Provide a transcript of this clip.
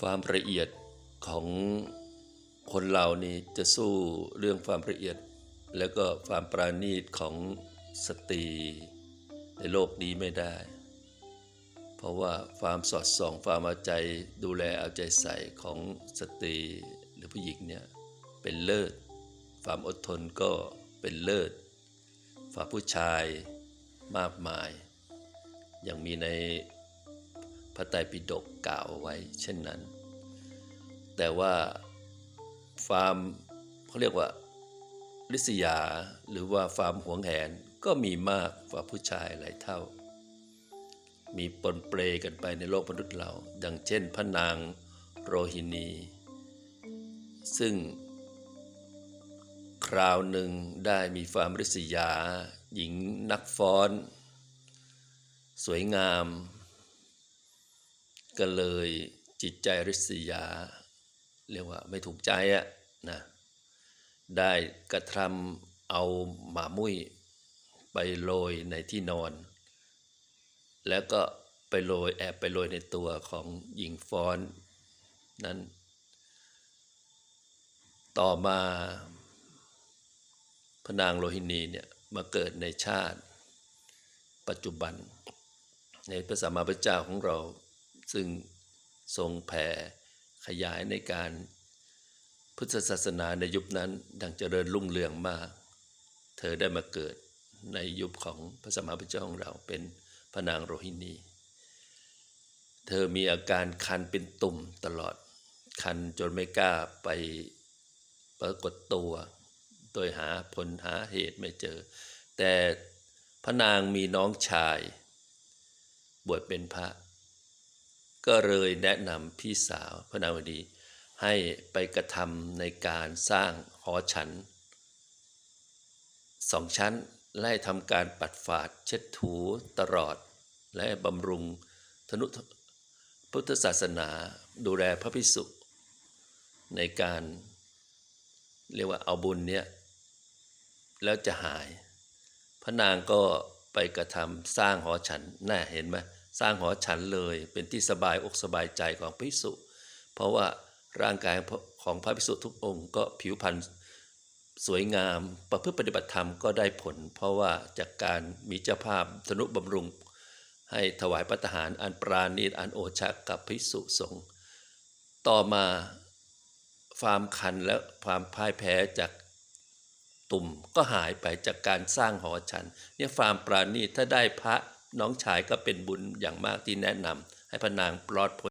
ความละเอียดของคนเรานี่จะสู้เรื่องความละเอียด แล้วก็ความปราณีตของสตรีในโลกนี้ไม่ได้ เพราะว่าความสอดส่องความเอาใจดูแลเอาใจใส่ของสตรีหรือผู้หญิงเนี่ยเป็นเลิศ ความอดทนก็เป็นเลิศฝ่าผู้ชายมากมาย อย่างมีใน พระไตรปิฎกกล่าวไว้ เช่นนั้น แต่ว่าความเขาเรียกว่าลิษยาหรือว่าความหวงแหนก็มีมากกว่าผู้ชายหลายเท่า มีปนเปรกันไปในโลกมนุษย์เรา ดังเช่นพระนางโรฮินี ซึ่ง คราวหนึ่งได้มีความริษยา หญิงนักฟ้อน สวยงาม ก็เลยจิตใจริษยา เรียกว่าไม่ถูกใจอะนะได้กระทำเอาหมามุ้ยไปโรยในที่นอน แล้วก็ไปโรยแอบไปโรยในตัวของหญิงฟ้อนนั้น ต่อมาพนางโลหินีเนี่ยมาเกิดในชาติ ปัจจุบัน ในพระสัมมาพุทธเจ้าของเรา ซึ่งทรงแผ่ขยายในการพุทธศาสนาในยุคนั้นดังเจริญรุ่งเรืองมาก เธอได้มาเกิดในยุคของพระสมมาสัมพุทธเจ้าของเราเป็นพระนางโรฮินี เธอมีอาการคันเป็นตุ่มตลอด คันจนไม่กล้าไปปรากฏตัว โดยหาผลหาเหตุไม่เจอ แต่พระนางมีน้องชาย บวชเป็นพระ ก็เลยแนะนำพี่สาวพระนาวดี ให้ไปกระทำในการสร้างหอฉันสองชั้นไล่ทำการปัดฝาดเช็ดถูตลอด และบำรุงธนุพุทธศาสนาดูแลพระภิกษุในการ เรียกว่าเอาบุญเนี้ยแล้วจะหาย พระนางก็ไปกระทำสร้างหอฉันน่าเห็นไหม สร้างหอฉันเลยเป็นที่สบายอกสบายใจของภิกษุเพราะว่าร่างกายของพระภิกษุทุกองค์ก็ผิวพรรณสวยงามประพฤติปฏิบัติธรรมก็ได้ผล เพราะว่าจากการมีเจ้าภาพธนุบำรุง ให้ถวายพระทหารอันปราณีตอันโอชะกับภิกษุสงฆ์ต่อมาความคันและความพ่ายแพ้จากตุ่มก็หายไปจากการสร้างหอฉันเนี่ยความปราณีตถ้าได้พระ น้องชายก็เป็นบุญอย่างมากที่แนะนำให้พระนางปลอดพ้น